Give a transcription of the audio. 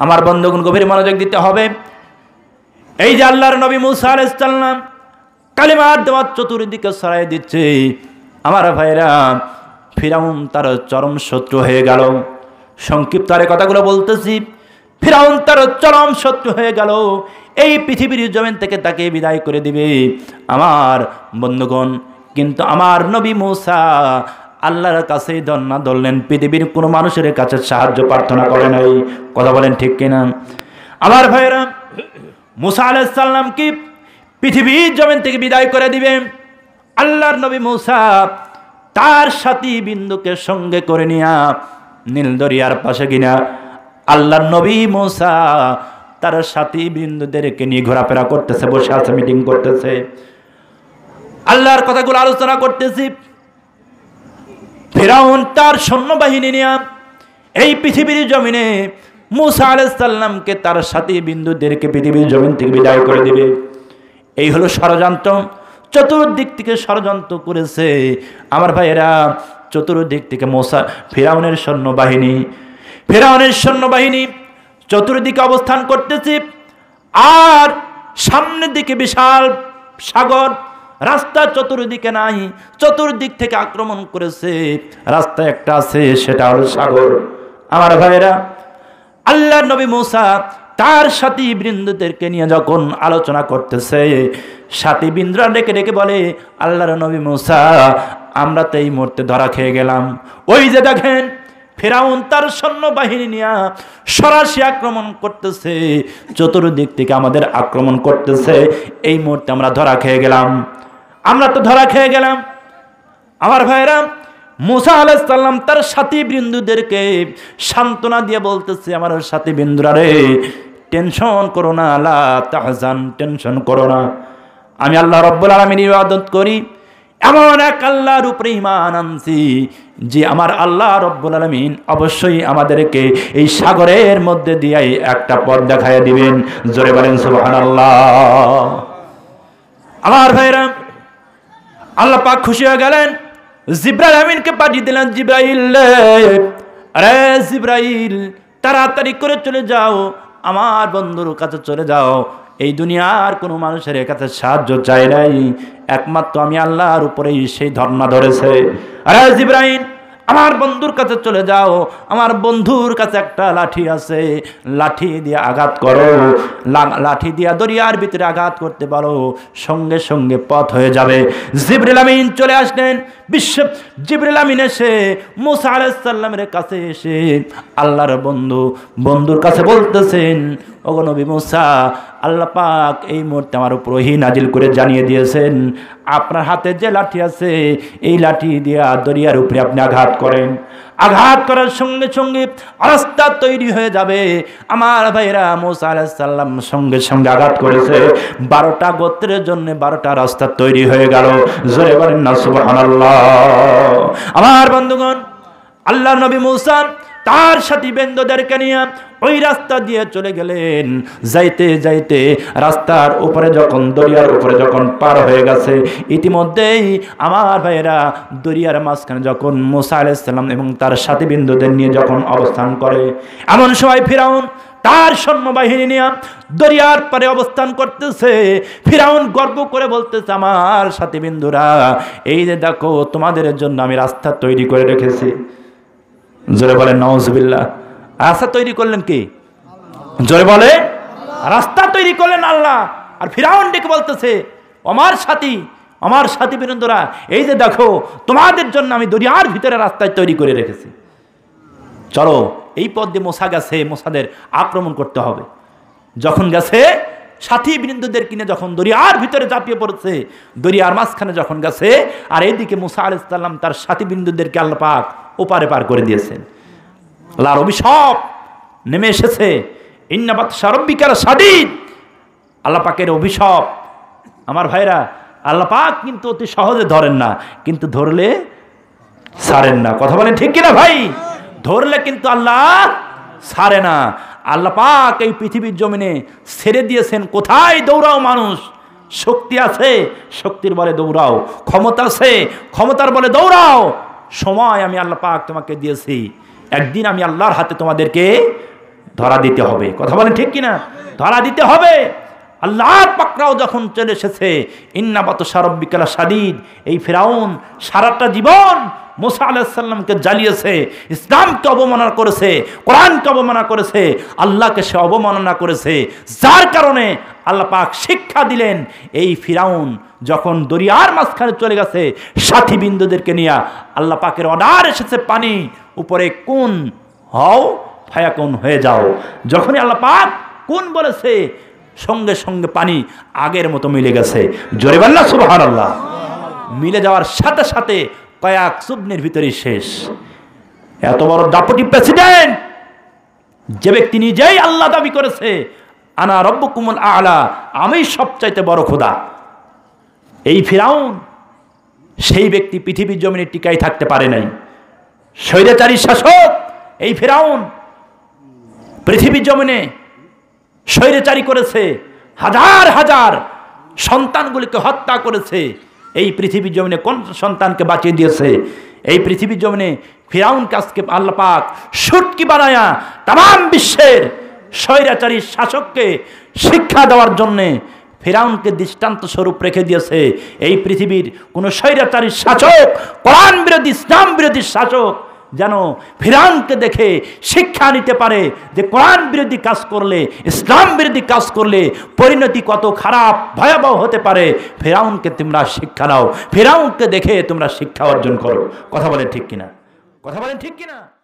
আমার বন্ধুগুণ গভীর মনোযোগ দিতে হবে। এই যে আল্লাহর নবী মুসা আলাইসাল্লাম কালিমার দেওয়ার চতুর্দিকে সরাই দিচ্ছে, আমার ভাইরা, ফিরাউন তার চরম শত্রু হয়ে গেল। সংক্ষিপ্ত আরে কথাগুলো বলতেছি, ফিরাউন তার চরম শত্রু হয়ে গেল। এই পৃথিবীর জমিন থেকে তাকে বিদায় করে দিবে। আমার বন্ধুগণ, কিন্তু আমার নবী মুসা আল্লাহর কাছেই ধন্না ধরলেন। পৃথিবীর কোনো মানুষের কাছে সাহায্য প্রার্থনা করে নাই। কথা বলেন ঠিক কিনা? আমার ভাইরা মুসা আলাইসাল্লাম কি পৃথিবীর জমিন থেকে বিদায় করে দিবে? আল্লাহর নবী মুসা তার সাথী বিন্দুকে সঙ্গে করে নিয়া নীল দরিয়ার পাশে কিনা আল্লাহর নবী মুসা তার সাথী বিন্দুদেরকে নিয়ে ঘোরাফেরা করতেছে, বসে আছে, মিটিং করতেছে। আল্লাহর কথাগুলো আলোচনা করতেছি। ফেরাউন তার সৈন্যবাহিনী নিয়ে এই পৃথিবীর জমিনে মুসা আলাইসাল্লামকে তার সাথী বিন্দুদেরকে পৃথিবীর জমিন থেকে বিদায় করে দিবে। এই হলো ষড়যন্ত্র। চতুর্দিক থেকে ষড়যন্ত্র করেছে। আমার ভাইয়েরা, চতুর্দিক থেকে মোসা, ফেরাউনের সৈন্যবাহিনী। ফেরাউনের সৈন্যবাহিনী চতুর্দিকে অবস্থান করতেছে। আর সামনের দিকে বিশাল সাগর রাস্তা চতুর্দিকে নাই চতুর্দিক থেকে আক্রমণ করেছে। রাস্তা একটা আছে, সেটা হল সাগর। আমার ভাইয়েরা আল্লাহ নবী মুসা তার সাথী বৃন্দদেরকে নিয়ে যখন আলোচনা করতেছে, সাথী বৃন্দরা ডেকে ডেকে বলে, আল্লাহর নবী মুসা, আমরা তো এই মুহূর্তে ধরা খেয়ে গেলাম। ওই যে দেখেন, ফেরাউন তার সৈন্যবাহিনী নিয়ে সরাসরি আক্রমণ করতেছে, চতুর্দিক থেকে আমাদের আক্রমণ করতেছে, এই মুহূর্তে আমরা ধরা খেয়ে গেলাম। আমরা তো ধরা খেয়ে গেলাম। আমার ভাইরা, মুসা আলাইসাল্লাম তার সাথী বৃন্দুদেরকে সান্ত্বনা দিয়ে বলতেছে, আমার সাথী বৃন্দুরা রে, টেনশন করো না আল্লাহ তাহজান, টেনশন করো না। আমি আল্লাহ রব্বুল আলমিন ইবাদত করি। এমন এক আল্লাহর উপরে ইমান আনছি যে আমার আল্লাহ রব্বুল আলমিন অবশ্যই আমাদেরকে এই সাগরের মধ্যে দিয়ে একটা পথ দেখাইয়া দিবেন। জোরে বলেন সুবহান আল্লাহ আমার ভাইরা আল্লাহ পাক খুশি হয়ে গেলেন। জিব্রাইল আমিনকে পাঠিয়ে দিলেন, জিব্রাইল আরে জিব্রাইল, তাড়াতাড়ি করে চলে যাও, আমার বন্ধুর কাছে চলে যাও। এই দুনিয়ার কোনো মানুষের কাছে সাহায্য চাই নাই। একমাত্র আমি আল্লাহর উপরেই সেই ধর্ণা ধরেছে। আরে জিব্রাইল আমার বন্ধুর কাছে চলে যাও। আমার বন্ধুর কাছে একটা লাঠি আছে। লাঠি দিয়ে আঘাত করো। লাঠি দিয়া দরিয়ার ভিতরে আঘাত করতে পারো। সঙ্গে সঙ্গে পথ হয়ে যাবে। জিবরিল আমিন চলে আসলেন। বিশ্ব জিবরিল আমিন এসে মুসা আলাইসাল্লামের কাছে এসে আল্লাহর বন্ধু বন্ধুর কাছে বলতেছেন ওগো নবী মুসা, আল্লাহ পাক এই মুহূর্তে আমার উপর ওহি নাজিল করে জানিয়ে দিয়েছেন, আপনার হাতে যে লাঠি আছে, এই লাঠি দিয়া দরিয়ার উপরে আপনি আঘাত করেন। আঘাত করার সঙ্গে সঙ্গে রাস্তা তৈরি হয়ে যাবে। আমার ভাইরা মোসা আলাহিসাল্লাম সঙ্গে সঙ্গে আঘাত করেছে। বারোটা গোত্রের জন্য বারোটা রাস্তা তৈরি হয়ে গেল। জোরে বলেন না সুবাহ আমার বন্ধুগণ, আল্লাহ নবী মুসা তার সাথী বেন্দদেরকে নিয়ে ওই রাস্তা দিয়ে চলে গেলেন। যাইতে যাইতে রাস্তার উপরে যখন, দরিয়ার উপরে যখন পার হয়ে গেছে, ইতিমধ্যেই আমার ভাইয়েরা দরিয়ার মাঝখানে যখন মোসা আলাইসাল্লাম এবং তার সাথী বিন্দুদের নিয়ে যখন অবস্থান করে, এমন সময় ফিরাউন তার সৈন্যবাহিনী নিয়ে দরিয়ার পারে অবস্থান করতেছে। ফিরাউন গর্ব করে বলতেছে, আমার সাথী বিন্দুরা, এই যে দেখো, তোমাদের জন্য আমি রাস্তা তৈরি করে রেখেছি। জোরে বলেন নওয়াজবিল্লা রাস্তা তৈরি করলেন কি? জোরে বলে, রাস্তা তৈরি করলেন আল্লাহ। আর ফিরাউন ডেকে বলতেছে আমার সাথী আমার সাথী বীরেন্দ্রা এই যে দেখো, তোমাদের জন্য আমি দরিয়ার ভিতরে রাস্তায় তৈরি করে রেখেছি। চলো, এই পথ দিয়ে মশা গেছে মশাদের আক্রমণ করতে হবে। যখন গেছে, সাথী বৃন্দদের কিনে যখন দরিয়ার ভিতরে চাপিয়ে পড়েছে দরিয়ার মাঝখানে যখন গেছে, আর এইদিকে মুসা আলাইসাল্লাম তার সাথী বিন্দুদেরকে আল্লাহ পাক ওপারে পার করে দিয়েছেন। আল্লাহর অভিশাপ নেমে এসেছে। ইন্নাবাদ সারব্বিকার সাদিদ আল্লাহ পাকের অভিশাপ আমার ভাইরা, আল্লাহ পাক কিন্তু অতি সহজে ধরেন না, কিন্তু ধরলে সারেন না। কথা বলেন ঠিক কিনা ভাই? ধরলে কিন্তু আল্লাহ সারে না। আল্লাহ পাক এই পৃথিবীর জমিনে ছেড়ে দিয়েছেন। কোথায়? দৌড়াও মানুষ। শক্তি আছে, শক্তির বলে দৌড়াও। ক্ষমতা আছে, ক্ষমতার বলে দৌড়াও। সময় আমি আল্লাহ পাক তোমাকে দিয়েছি, একদিন আমি আল্লাহর হাতে তোমাদেরকে ধরা দিতে হবে। কথা বলেন ঠিক কিনা? ধরা দিতে হবে। আল্লাহর পাকড়াও যখন চলে এসেছে ইন্নাবাত সারব্বিকালা সাদিদ এই ফেরাউন সারাটা জীবন মোসা আলাহিসাল্লামকে জ্বালিয়েছে, ইসলামকে অবমাননা করেছে, কোরআনকে অবমাননা করেছে, আল্লাহকে সে অবমাননা করেছে। যার কারণে আল্লাহ পাক শিক্ষা দিলেন, এই ফিরাউন যখন দরিয়ার মাঝখানে চলে গেছে সাথী বিন্দুদেরকে নিয়ে আল্লাহ পাকের অর্ডার এসেছে, পানি উপরে কোন হও, ফায়াকুন হয়ে যাও। যখনই আল্লাহ পাক কোন বলেছে সঙ্গে সঙ্গে পানি আগের মতো মিলে গেছে। জোরে বাল্লা সুবাহান আল্লাহ মিলে যাওয়ার সাথে সাথে কয়েক সুবনের ভিতরেই শেষ। এত বড় দাপটি প্রেসিডেন্ট! যে ব্যক্তি নিজেই আল্লাহ দাবি করেছে, আনা রব্ব কুমল আলা আমি সবচাইতে বড় খোদা। এই ফিরাউন, সেই ব্যক্তি পৃথিবীর জমিনে টিকাই থাকতে পারে নাই। স্বৈরাচারী শাসক, এই ফেরাউন, পৃথিবীর জমিনে স্বৈরাচারী করেছে, হাজার হাজার সন্তানগুলিকে হত্যা করেছে, এই পৃথিবীর জমিনে কোন সন্তানকে বাঁচিয়ে দিয়েছে? এই পৃথিবীর জমিনে ফিরাউন কাজকে আল্লাপাক সুটকি বানায়া তাম বিশ্বের স্বৈরাচারী শাসককে শিক্ষা দেওয়ার জন্যে ফেরাউনকে দৃষ্টান্ত স্বরূপ রেখে দিয়েছে। এই পৃথিবীর কোনো স্বৈরাচারী শাসক, কোরআন বিরোধী, ইসলাম বিরোধী শাসক যেন ফিরানকে দেখে শিক্ষা নিতে পারে যে কোরআন বিরোধী কাজ করলে, ইসলাম বিরোধী কাজ করলে পরিণতি কত খারাপ, ভয়াবহ হতে পারে। ফেরাউনকে তোমরা শিক্ষা দাও ফেরাউনকে দেখে তোমরা শিক্ষা অর্জন করো। কথা বলে ঠিক কিনা? কথা বলে ঠিক কিনা?